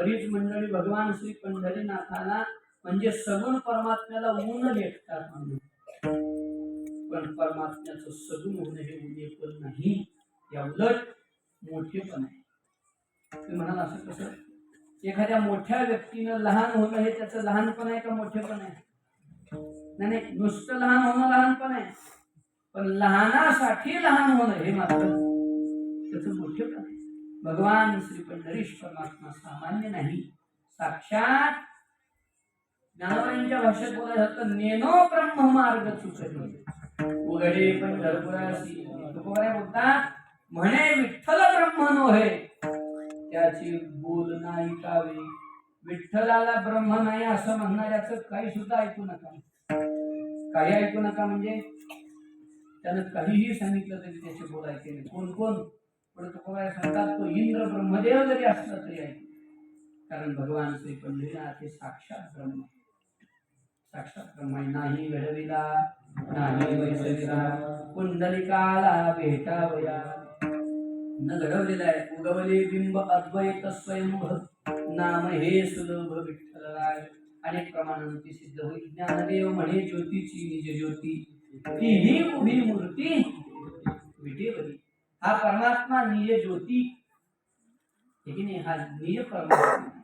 बरीच मंडळी भगवान श्री पंढरीनाथाला म्हणजे सगुण परमात्म्याला ऊन भेटतात म्हणून. पण परमात्म्याचं सगुण होणं हे उद्देपण नाही या उलट मोठेपण आहे. ते म्हणाल असं कसं? एखाद्या मोठ्या व्यक्तीनं लहान होणं हे त्याचं लहानपण आहे का मोठेपण आहे? नाही नाही नुसतं लहान होणं लहानपण आहे. पण लहानासाठी लहान होणं हे मात्र त्याचं मोठेपण आहे. भगवान श्री पंढरीश परमात्मा सामान्य नाही. साक्षात ज्ञानवाईंच्या भाषेत बोलायचं होतं नेनो ब्रह्म मार्ग चुकली उघडे पंढरपुरासी तुकोबाई बोलतात म्हणे विठ्ठल ब्रह्म नोहे त्याची बोल नाही कावे. विठ्ठलाला ब्रह्म नाही असं म्हणणाऱ्याच काही सुद्धा ऐकू नका. काही ऐकू नका म्हणजे त्यानं काहीही सांगितलं तरी त्याचे बोलायचे नाही. कोण कोण? पण तुकोबाई सांगतात तो इंद्र ब्रह्मदेव जरी असला तरी आहे. कारण भगवान श्री पंढरीनाथ हे साक्षात ब्रह्म साक्षात ब्रह्म आहे. नाही घडविला नाही वैसविला कुंडलिकाला भेटावया. न घडवलेला आहे. उगवले बिंब अद्वैत स्वयंभ. नाम हे सुलभ विठ्ठलराय अनेक प्रमाणांची सिद्ध होईल. ज्ञानदेव म्हणे ज्योतीची निज ज्योती. ती ही उभी मूर्ती. हा परमात्मा निज ज्योती हे की हा निज परमात्मा